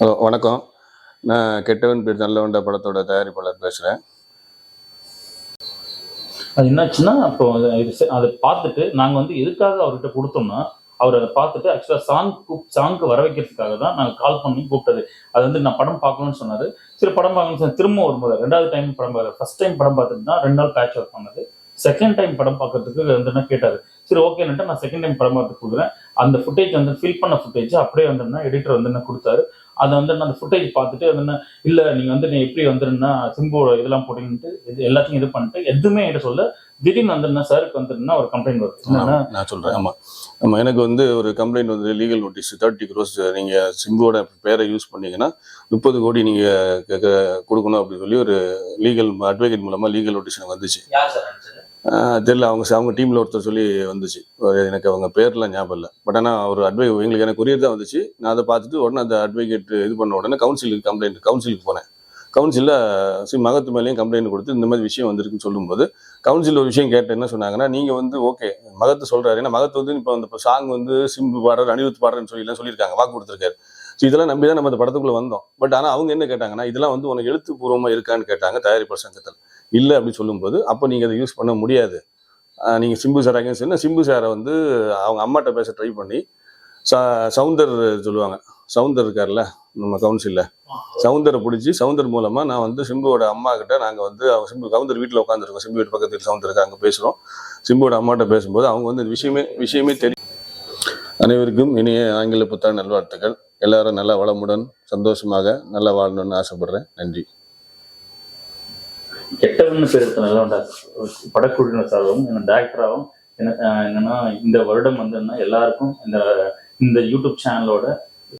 Hello வணக்கம். நான் கெட்டவன் பேர் நல்லவன்ட படத்தோட தயாரிப்பாளர் பேசுகிறேன் அது என்னாச்சுன்னா அப்போ இது செ- அதை பார்த்துட்டு நாங்கள் வந்து எதுக்காக அவர்கிட்ட கொடுத்தோம்னா அவர் அதை பார்த்துட்டு ஆக்சுவலாக சாங் கூப் சாங்க்கு வர வைக்கிறதுக்காக தான் நாங்கள் கால் பண்ணி கூப்பிட்டது. அது வந்து நான் படம் பார்க்கணும்னு சொன்னார். சரி படம் பார்க்கணும்னு சொன்னாரு. திரும்ப வரும்போது ரெண்டாவது டைம் படம் பார்க்க ஃபர்ஸ்ட் டைம் படம் பார்த்துட்டு தான் ரெண்டு நாள் பேட்ச் ஒர்க் பண்ணது. செகண்ட் டைம் படம் பார்க்கறதுக்கு வந்துன்னா கேட்டார்? சரி ஓகேன்னுட்டு நான் செகண்ட் டைம் படம் பார்த்து கொடுக்குறேன். அந்த ஃபுட்டேஜ் வந்து ஃபில் பண்ண ஃபுட்டேஜ் அப்படியே வந்து எடிட்டர் வந்து என்ன கொடுத்தாரு? அதை வந்து நான் அந்த ஃபுட்டேஜ் பார்த்துட்டு அது என்ன இல்லை நீங்கள் வந்து நீ எப்படி வந்துருன்னா சிம்போட இதெல்லாம் போட்டீங்கன்ட்டு இது எல்லாத்தையும் இது பண்ணிட்டு எதுவுமே என்கிட்ட சொல்ல திடீர்னு வந்துருந்தா சாருக்கு வந்துருந்தா ஒரு கம்ப்ளைண்ட் வருது. நான் சொல்கிறேன் ஆமாம் ஆமாம் எனக்கு வந்து ஒரு கம்ப்ளைண்ட் வந்து லீகல் நோட்டீஸ் தேர்ட்டி க்ரோஸ் நீங்கள் சிம்போட பேரை யூஸ் பண்ணீங்கன்னா முப்பது கோடி நீங்கள் கொடுக்கணும் அப்படின்னு சொல்லி ஒரு லீகல் அட்வொகேட் மூலமாக லீகல் நோட்டீஸ் எனக்கு வந்துச்சு. தெரியல அவங்க அவங்க டீமில் ஒருத்தர் சொல்லி வந்துச்சு. எனக்கு அவங்க பேர்லாம் ஞாபகம் இல்லை. பட் ஆனால் ஒரு அட்வை எங்களுக்கு எனக்கு கொரியர் தான் வந்துச்சு. நான் அதை பார்த்துட்டு உடனே அந்த அட்வொகேட் இது பண்ண உடனே கவுன்சிலுக்கு கம்ப்ளைண்ட் கவுன்சிலுக்கு போனேன். கவுன்சிலில் சி மகத்து மேலேயும் கம்ப்ளைண்ட் கொடுத்து இந்த மாதிரி விஷயம் வந்திருக்குன்னு சொல்லும்போது கவுன்சில் ஒரு விஷயம் கேட்டு என்ன சொன்னாங்கன்னா நீங்கள் வந்து ஓகே மகத்து சொல்கிறாரு ஏன்னா மகத்து வந்து இப்போ அந்த சாங் வந்து சிம்பு பாடுற அனிருத் பாடுறன்னு சொல்லிலாம் சொல்லியிருக்காங்க வாக்கு கொடுத்துருக்காரு. ஸோ இதெல்லாம் நம்பி தான் நம்ம அந்த படத்துக்குள்ளே வந்தோம். பட் ஆனால் அவங்க என்ன கேட்டாங்கன்னா இதெல்லாம் வந்து உனக்கு எழுத்துப்பூர்வமாக இருக்கான்னு கேட்டாங்க தயாரிப்பாளர் சங்கத்தில் இல்லை அப்படின்னு சொல்லும்போது அப்போ நீங்கள் அதை யூஸ் பண்ண முடியாது. நீங்கள் சிம்பு சார் அங்கே என்ன சிம்பு சாரை வந்து அவங்க அம்மாட்ட பேச ட்ரை பண்ணி ச சவுந்தர் சொல்லுவாங்க. சவுந்தர் இருக்கார்ல நம்ம கவுன்சிலில் சவுந்தரை பிடிச்சி சவுந்தர் மூலமாக நான் வந்து சிம்புவோட அம்மா கிட்ட நாங்கள் வந்து அவங்க சிம்பு கவுந்தர் வீட்டில் உட்காந்துருக்கோம் சிம்பு வீட்டு பக்கத்தில் சவுந்தருக்கு அங்கே பேசுகிறோம் சிம்புவோட அம்மாட்ட பேசும்போது அவங்க வந்து விஷயமே விஷயமே தெரியும் அனைவருக்கும் இனிய ஆங்கில புத்தாண்டு நல்வாழ்த்துக்கள். எல்லாரும் நல்லா வளமுடன் சந்தோஷமாக நல்லா வாழணும்னு ஆசைப்படுறேன். நன்றி. கெட்டவன்னு பேர் எடுத்தனால படக்குழுவினர் சார்பாகவும் டேரக்டராகவும் என்ன என்னன்னா இந்த வருடம் வந்து எல்லாருக்கும் இந்த இந்த யூடியூப் சேனலோட